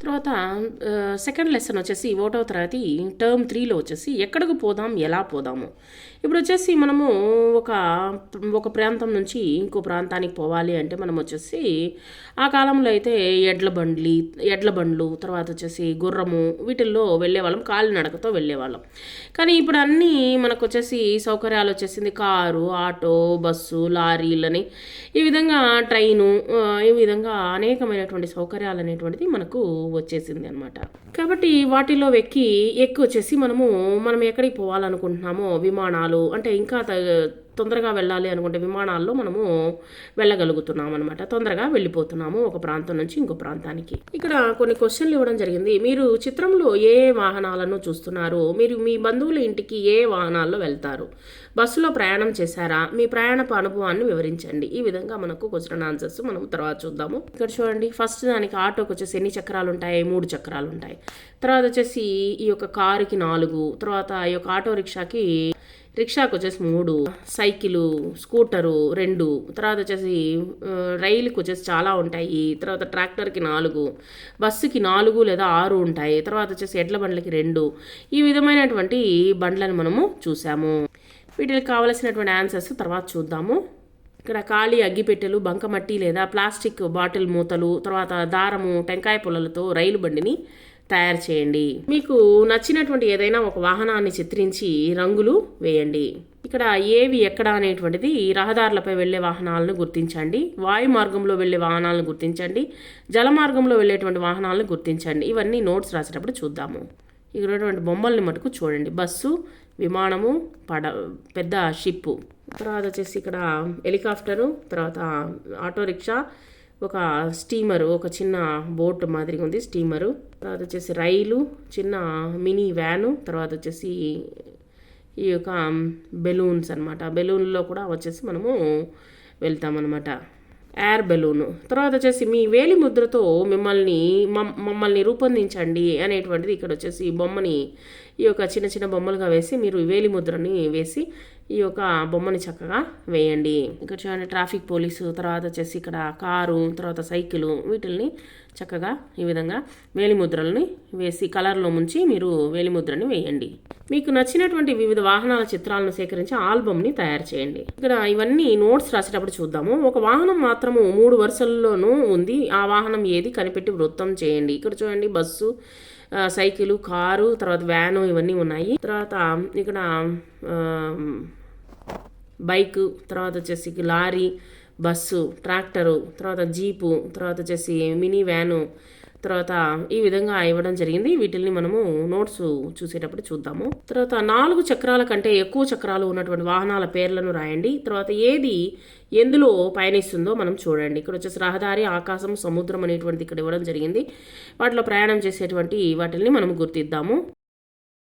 తర్వాత second lesson వచ్చేసి ఒకటవ తరగతి టర్మ్ త్రీలో వచ్చేసి ఎక్కడికి పోదాం ఎలా పోదాము. ఇప్పుడు వచ్చేసి మనము ఒక ఒక ప్రాంతం నుంచి ఇంకో ప్రాంతానికి పోవాలి అంటే మనం వచ్చేసి ఆ కాలంలో అయితే ఎడ్ల బండ్లి ఎడ్ల బండ్లు తర్వాత వచ్చేసి గుర్రము వీటిల్లో వెళ్ళేవాళ్ళం కాలినడకతో వెళ్ళేవాళ్ళం. కానీ ఇప్పుడు అన్నీ మనకు వచ్చేసి సౌకర్యాలు వచ్చేసింది కారు ఆటో బస్సు లారీలని ఈ విధంగా ట్రైను ఈ విధంగా అనేకమైనటువంటి సౌకర్యాలు అనేటువంటిది మనకు వచ్చేసింది అనమాట కాబట్టి వాటిలో ఎక్కి ఎక్కువ వచ్చేసి మనము మనం ఎక్కడికి పోవాలనుకుంటున్నామో విమానాలు అంటే ఇంకా తొందరగా వెళ్ళాలి అనుకుంటే విమానాల్లో మనము వెళ్ళగలుగుతున్నాం అనమాట తొందరగా వెళ్ళిపోతున్నాము ఒక ప్రాంతం నుంచి ఇంకో ప్రాంతానికి. ఇక్కడ కొన్ని క్వశ్చన్లు ఇవ్వడం జరిగింది. మీరు చిత్రంలో ఏ వాహనాలను చూస్తున్నారు? మీరు మీ బంధువుల ఇంటికి ఏ వాహనాల్లో వెళ్తారు? బస్సులో ప్రయాణం చేశారా? మీ ప్రయాణపు అనుభవాన్ని వివరించండి. ఈ విధంగా మనకు క్వశ్చన్ ఆన్సర్స్ మనం తర్వాత చూద్దాము. ఇక్కడ చూడండి. ఫస్ట్ దానికి ఆటోకి వచ్చేసి ఎన్ని చక్రాలు ఉంటాయి? మూడు చక్రాలు ఉంటాయి. తర్వాత వచ్చేసి ఈ యొక్క కారుకి నాలుగు. తర్వాత ఈ యొక్క ఆటో రిక్షాకి రిక్షాకు వచ్చేసి మూడు సైకిలు స్కూటరు రెండు తర్వాత వచ్చేసి రైలుకు రైలుకి వచ్చేసి చాలా ఉంటాయి. తర్వాత ట్రాక్టర్కి నాలుగు బస్సుకి నాలుగు లేదా ఆరు ఉంటాయి. తర్వాత వచ్చేసి ఎడ్ల బండ్లకి రెండు. ఈ విధమైనటువంటి బండ్లను మనము చూసాము. వీటికి కావలసినటువంటి ఆన్సర్స్ తర్వాత చూద్దాము. ఇక్కడ ఖాళీ అగ్గిపెట్టెలు బంకమట్టి లేదా ప్లాస్టిక్ బాటిల్ మూతలు తర్వాత దారము టెంకాయ పుల్లలతో రైలు బండిని తయారు చేయండి. మీకు నచ్చినటువంటి ఏదైనా ఒక వాహనాన్ని చిత్రించి రంగులు వేయండి. ఇక్కడ ఏవి ఎక్కడ అనేటువంటిది రహదారులపై వెళ్ళే వాహనాలను గుర్తించండి. వాయు మార్గంలో వెళ్ళే వాహనాలను గుర్తించండి. జల మార్గంలో వెళ్ళేటువంటి వాహనాలను గుర్తించండి. ఇవన్నీ నోట్స్ రాసేటప్పుడు చూద్దాము. ఇక్కడ బొమ్మల్ని మటుకు చూడండి. బస్సు విమానము పడ పెద్ద షిప్పు. తర్వాత వచ్చేసి ఇక్కడ హెలికాప్టరు తర్వాత ఆటో రిక్షా ఒక స్టీమరు ఒక చిన్న బోట్ మాదిరిగా ఉంది స్టీమరు. తర్వాత వచ్చేసి రైలు చిన్న మినీ వ్యాను తర్వాత వచ్చేసి ఈ యొక్క బెలూన్స్ అనమాట బెలూన్లో కూడా వచ్చేసి మనము వెళ్తామన్నమాట. Air balloon. తర్వాత వచ్చేసి మీ వేలి ముద్రతో మిమ్మల్ని మమ్- మమ్మల్ని రూపొందించండి అనేటువంటిది ఇక్కడ వచ్చేసి బొమ్మని ఈ యొక్క చిన్న చిన్న బొమ్మలుగా వేసి మీరు వేలి ముద్రని వేసి ఈ యొక్క బొమ్మని చక్కగా వేయండి. ఇక్కడ చూడండి ట్రాఫిక్ పోలీసు తర్వాత వచ్చేసి ఇక్కడ కారు తర్వాత సైకిల్ వీటిల్ని చక్కగా ఈ విధంగా వేలిముద్రల్ని వేసి కలర్లో ముంచి మీరు వేలిముద్రని వేయండి. మీకు నచ్చినటువంటి వివిధ వాహనాల చిత్రాలను సేకరించి ఆల్బమ్ని తయారు చేయండి. ఇక్కడ ఇవన్నీ నోట్స్ రాసేటప్పుడు చూద్దాము. ఒక వాహనం మాత్రము మూడు వరుసల్లోనూ ఉంది. ఆ వాహనం ఏది కనిపెట్టి వృత్తం చేయండి. ఇక్కడ చూడండి బస్సు సైకిల్ కారు తర్వాత వ్యాను ఇవన్నీ ఉన్నాయి. తర్వాత ఇక్కడ ఆ, బైక్ తర్వాత వచ్చేసి లారీ బస్సు ట్రాక్టరు తర్వాత జీపు తర్వాత వచ్చేసి మినీ వ్యాను తర్వాత ఈ విధంగా ఇవ్వడం జరిగింది. వీటిల్ని మనము నోట్స్ చూసేటప్పుడు చూద్దాము. తర్వాత నాలుగు చక్రాల కంటే ఎక్కువ చక్రాలు ఉన్నటువంటి వాహనాల పేర్లను రాయండి. తర్వాత ఏది ఎందులో పయనిస్తుందో మనం చూడండి. ఇక్కడ వచ్చేసి రహదారి ఆకాశం సముద్రం అనేటువంటిది ఇక్కడ ఇవ్వడం జరిగింది. వాటిలో ప్రయాణం చేసేటువంటి వాటిల్ని మనం గుర్తిద్దాము.